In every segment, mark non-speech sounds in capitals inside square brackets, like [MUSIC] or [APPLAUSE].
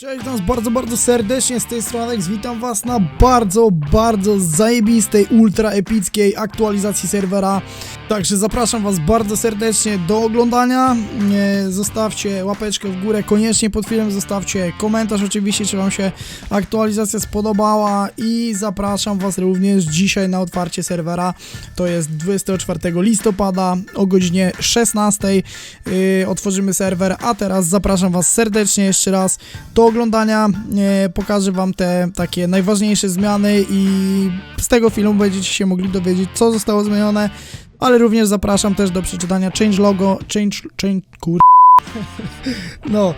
Cześć nas bardzo, bardzo serdecznie z tej strony Alex. Witam was na bardzo, bardzo zajebistej, ultra epickiej aktualizacji serwera. Także zapraszam was bardzo serdecznie do oglądania. Zostawcie łapeczkę w górę, koniecznie pod filmem zostawcie komentarz oczywiście, czy wam się aktualizacja spodobała i zapraszam was również dzisiaj na otwarcie serwera. To jest 24 listopada o godzinie 16. Yy, otworzymy serwer, a teraz zapraszam was serdecznie jeszcze raz do oglądania. E, pokażę wam te takie najważniejsze zmiany i z tego filmu będziecie się mogli dowiedzieć, co zostało zmienione, ale również zapraszam też do przeczytania change logo, change, change. [LAUGHS] No,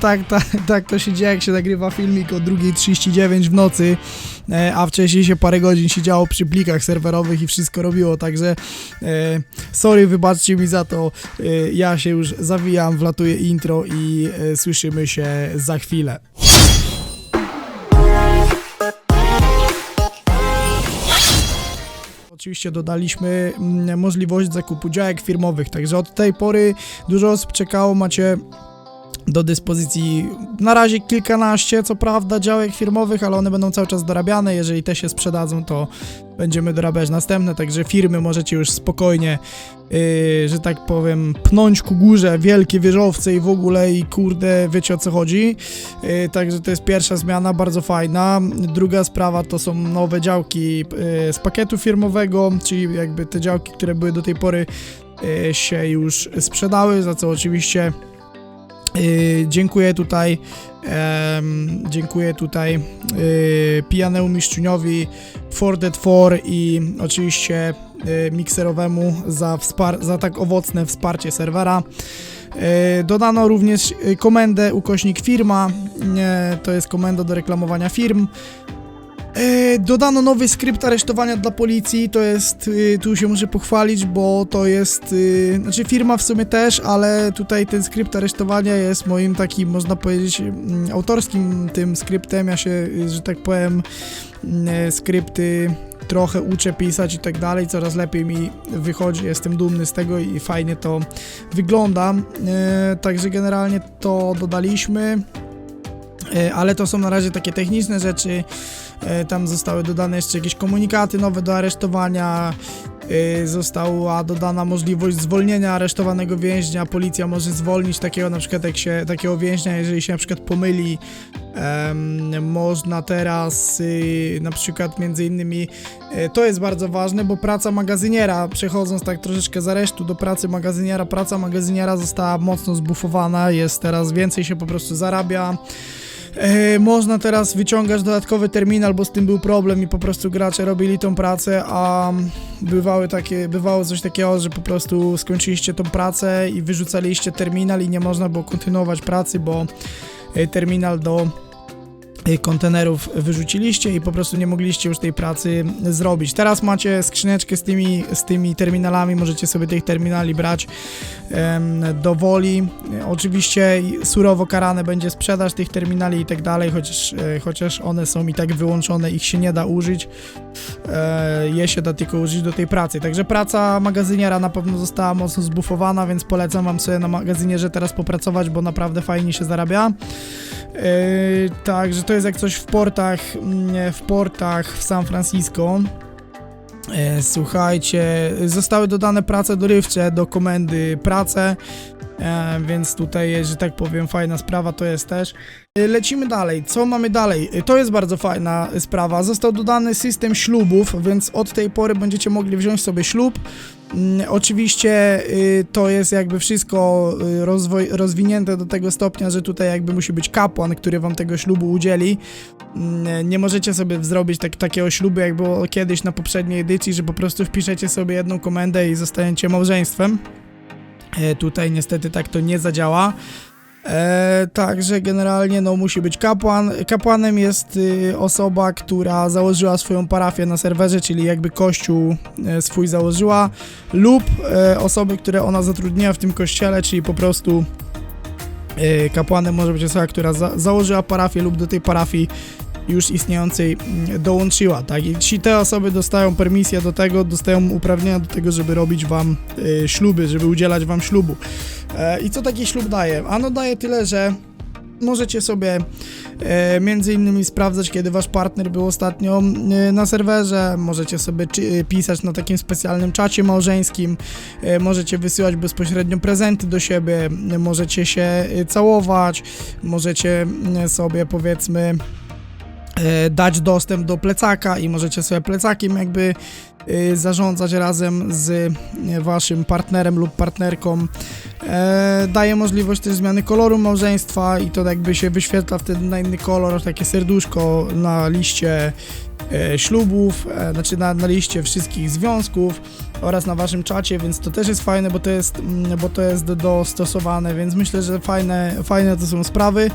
tak, tak, tak to się dzieje, jak się nagrywa filmik o 2.39 w nocy, e, a wcześniej się parę godzin siedziało przy plikach serwerowych i wszystko robiło, także e, sorry, wybaczcie mi za to, e, ja się już zawijam, wlatuję intro i słyszymy się za chwilę. Oczywiście dodaliśmy mm, możliwość zakupu działek firmowych, także od tej pory dużo osób czekało, macie do dyspozycji na razie kilkanaście, co prawda, działek firmowych, ale one będą cały czas dorabiane. Jeżeli te się sprzedadzą, to będziemy dorabiać następne, także firmy możecie już spokojnie, yy, że tak powiem, pnąć ku górze wielkie wieżowce i w ogóle i kurde, wiecie o co chodzi. Yy, także to jest pierwsza zmiana, bardzo fajna. Druga sprawa to są nowe działki yy, z pakietu firmowego, czyli jakby te działki, które były do tej pory yy, się już sprzedały, za co oczywiście Yy, dziękuję tutaj, em, dziękuję tutaj yy, Pijanemu Mistrzniowi, For Dead 4 i oczywiście yy, Mikserowemu za, za tak owocne wsparcie serwera. Yy, dodano również komendę ukośnik firma, to jest komenda do reklamowania firm. E, Dodano nowy skrypt aresztowania dla policji, to jest, y, tu się muszę pochwalić, bo to jest, y, znaczy firma w sumie też, ale tutaj ten skrypt aresztowania jest moim takim, można powiedzieć, mm, autorskim tym skryptem, ja się, y, że tak powiem, mm, skrypty trochę uczę pisać i tak dalej, coraz lepiej mi wychodzi, jestem dumny z tego i fajnie to wygląda, E, także generalnie to dodaliśmy, E, ale to są na razie takie techniczne rzeczy, E, Tam zostały dodane jeszcze jakieś komunikaty nowe do aresztowania. e, Została dodana możliwość zwolnienia aresztowanego więźnia. Policja może zwolnić takiego na przykład jak się, takiego więźnia, jeżeli się na przykład pomyli. Można teraz y, na przykład między innymi e, to jest bardzo ważne, bo praca magazyniera, przechodząc tak troszeczkę z aresztu do pracy magazyniera, praca magazyniera została mocno zbufowana, jest teraz więcej się po prostu zarabia. E, można teraz wyciągać dodatkowy terminal, bo z tym był problem i po prostu gracze robili tą pracę, a bywały takie, bywało coś takiego, że po prostu skończyliście tą pracę i wyrzucaliście terminal i nie można było kontynuować pracy, bo e, terminal do kontenerów wyrzuciliście i po prostu nie mogliście już tej pracy zrobić. Teraz macie skrzyneczkę z tymi, z tymi terminalami, możecie sobie tych terminali brać em, do woli. Oczywiście surowo karane będzie sprzedaż tych terminali i tak dalej, chociaż, e, chociaż one są i tak wyłączone, ich się nie da użyć. E, je się da tylko użyć do tej pracy. Także praca magazyniera na pewno została mocno zbufowana, więc polecam wam sobie na magazynierze teraz popracować, bo naprawdę fajnie się zarabia. Yy, Także to jest jak coś w portach, mm, w portach w San Francisco. Yy, Słuchajcie, zostały dodane prace dorywcze do komendy prace, e, więc tutaj, że tak powiem, fajna sprawa to jest też. Lecimy dalej. Co mamy dalej? To jest bardzo fajna sprawa. Został dodany system ślubów, więc od tej pory będziecie mogli wziąć sobie ślub. Mm, Oczywiście y, to jest jakby wszystko y, rozwinięte do tego stopnia, że tutaj jakby musi być kapłan, który wam tego ślubu udzieli. Mm, Nie możecie sobie zrobić tak, takiego ślubu, jak było kiedyś na poprzedniej edycji, że po prostu wpiszecie sobie jedną komendę i zostaniecie małżeństwem. E, Tutaj niestety tak to nie zadziała. E, także generalnie no musi być kapłan. Kapłanem jest y, osoba, która założyła swoją parafię na serwerze, czyli jakby kościół e, swój założyła, lub e, osoby, które ona zatrudniła w tym kościele, czyli po prostu e, kapłanem może być osoba, która za założyła parafię lub do tej parafii już istniejącej mm, dołączyła, tak? I ci te osoby dostają permisję do tego, dostają uprawnienia do tego, żeby robić wam e, śluby, żeby udzielać wam ślubu. E, I co taki ślub daje? Ano daje tyle, że możecie sobie e, między innymi sprawdzać, kiedy wasz partner był ostatnio e, na serwerze, możecie sobie czy, e, pisać na takim specjalnym czacie małżeńskim, e, możecie wysyłać bezpośrednio prezenty do siebie, e, możecie się e, całować, możecie e, sobie powiedzmy dać dostęp do plecaka i możecie sobie plecakiem jakby zarządzać razem z e, waszym partnerem lub partnerką. E, daje możliwość też zmiany koloru małżeństwa i to jakby się wyświetla wtedy na inny kolor, takie serduszko na liście e, ślubów, e, znaczy na, na liście wszystkich związków oraz na waszym czacie, więc to też jest fajne, bo to jest, mm, bo to jest dostosowane, więc myślę, że fajne, fajne to są sprawy.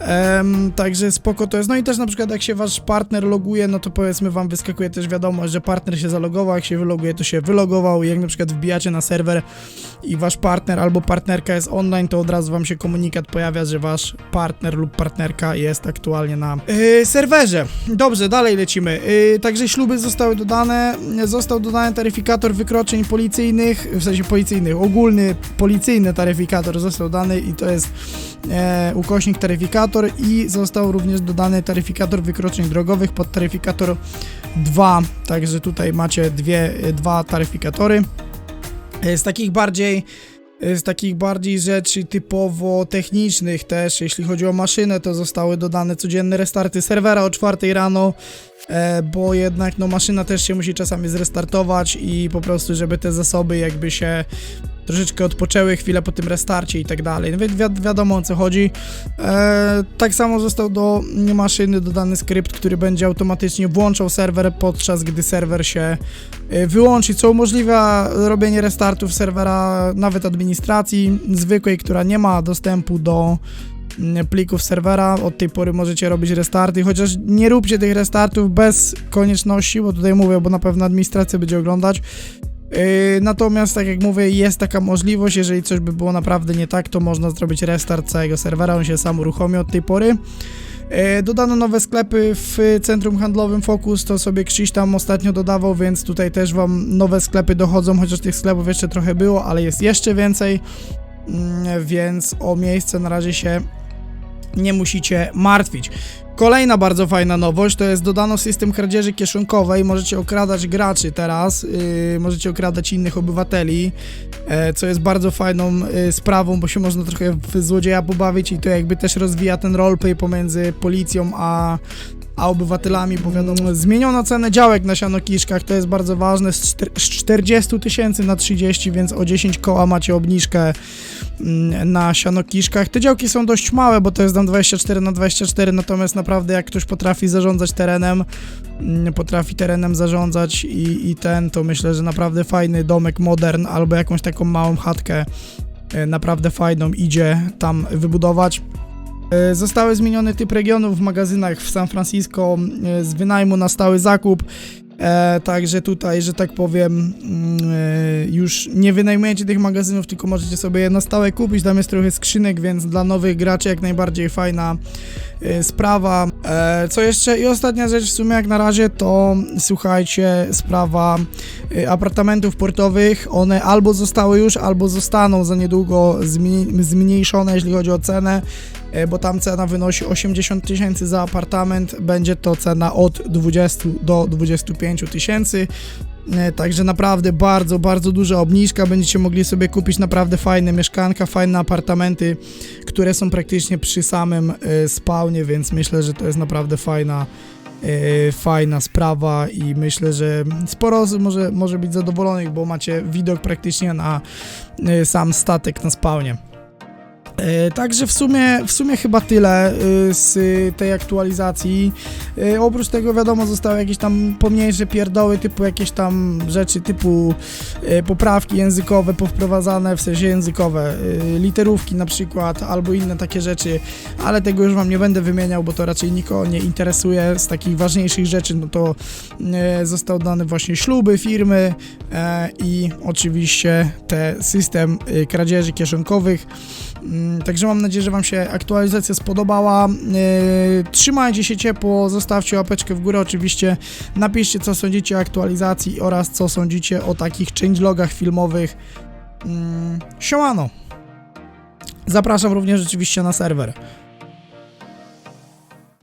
Em, także spoko to jest. No i też na przykład jak się wasz partner loguje, no to powiedzmy wam wyskakuje też wiadomość, że partner się zalogował, jak się wyloguje, to się wylogował jak na przykład wbijacie na serwer i wasz partner albo partnerka jest online, to od razu wam się komunikat pojawia, że wasz partner lub partnerka jest aktualnie na yy, serwerze. Dobrze, dalej lecimy. Yy, także śluby zostały dodane, został dodany taryfikator wykroczeń policyjnych, w sensie policyjnych, ogólny policyjny taryfikator został dany i to jest e, ukośnik taryfikator i został również dodany taryfikator wykroczeń drogowych pod taryfikator 2, także tutaj macie dwie, dwa taryfikatory. E, Z takich bardziej z takich bardziej rzeczy typowo technicznych też, jeśli chodzi o maszynę, to zostały dodane codzienne restarty serwera o 4 rano, e, bo jednak no maszyna też się musi czasami zrestartować i po prostu, żeby te zasoby jakby się troszeczkę odpoczęły chwilę po tym restarcie i tak dalej, no więc wi wiadomo o co chodzi. E, tak samo został do maszyny dodany skrypt, który będzie automatycznie włączał serwer podczas gdy serwer się e, wyłączy, co umożliwia robienie restartów serwera nawet administracji zwykłej, która nie ma dostępu do mm, plików serwera. Od tej pory możecie robić restarty, chociaż nie róbcie tych restartów bez konieczności, bo tutaj mówię, bo na pewno administracja będzie oglądać. Yy, natomiast, tak jak mówię, jest taka możliwość, jeżeli coś by było naprawdę nie tak, to można zrobić restart całego serwera, on się sam uruchomi od tej pory. Yy, Dodano nowe sklepy w centrum handlowym Focus, to sobie Krzyś tam ostatnio dodawał, więc tutaj też wam nowe sklepy dochodzą, chociaż tych sklepów jeszcze trochę było, ale jest jeszcze więcej, Mm, więc o miejsce na razie się nie musicie martwić. Kolejna bardzo fajna nowość to jest dodano system kradzieży kieszonkowej. Możecie okradać graczy teraz, yy, możecie okradać innych obywateli, e, co jest bardzo fajną y, sprawą, bo się można trochę w złodzieja pobawić i to jakby też rozwija ten roleplay pomiędzy policją a a obywatelami, bo wiadomo, zmieniono cenę działek na sianokiszkach, to jest bardzo ważne, z czter- z 40 tysięcy na 30, więc o 10 koła macie obniżkę mm, na sianokiszkach. Te działki są dość małe, bo to jest tam 24 na 24, natomiast naprawdę jak ktoś potrafi zarządzać terenem, mm, potrafi terenem zarządzać i, i ten, to myślę, że naprawdę fajny domek modern albo jakąś taką małą chatkę e, naprawdę fajną idzie tam wybudować. E, Zostały zmienione typ regionów w magazynach w San Francisco e, z wynajmu na stały zakup. E, także tutaj, że tak powiem, mm, już nie wynajmujecie tych magazynów, tylko możecie sobie je na stałe kupić. Tam jest trochę skrzynek, więc dla nowych graczy jak najbardziej fajna sprawa. Co jeszcze? I ostatnia rzecz w sumie jak na razie to słuchajcie, sprawa apartamentów portowych. One albo zostały już, albo zostaną za niedługo zmniejszone, jeśli chodzi o cenę bo tam cena wynosi 80 tysięcy za apartament, będzie to cena od 20 do 25 tysięcy. E, Także naprawdę bardzo, bardzo duża obniżka. Będziecie mogli sobie kupić naprawdę fajne mieszkanka, fajne apartamenty, które są praktycznie przy samym e, spawnie, więc myślę, że to jest naprawdę fajna, e, fajna sprawa i myślę, że sporo osób może, może być zadowolonych, bo macie widok praktycznie na e, sam statek na spawnie. E, Także w sumie, w sumie chyba tyle e, z tej aktualizacji. E, Oprócz tego wiadomo zostały jakieś tam pomniejsze pierdoły, typu jakieś tam rzeczy typu poprawki językowe powprowadzane, w sensie językowe, literówki na przykład, albo inne takie rzeczy, ale tego już wam nie będę wymieniał, bo to raczej nikogo nie interesuje. Z takich ważniejszych rzeczy, no to został dany właśnie śluby firmy i oczywiście te system kradzieży kieszonkowych. Mm, Także mam nadzieję, że Wam się aktualizacja spodobała. Yy, trzymajcie się ciepło, zostawcie łapeczkę w górę oczywiście. Napiszcie, co sądzicie o aktualizacji oraz co sądzicie o takich changelogach filmowych. Yy, siemano! Zapraszam również oczywiście na serwer.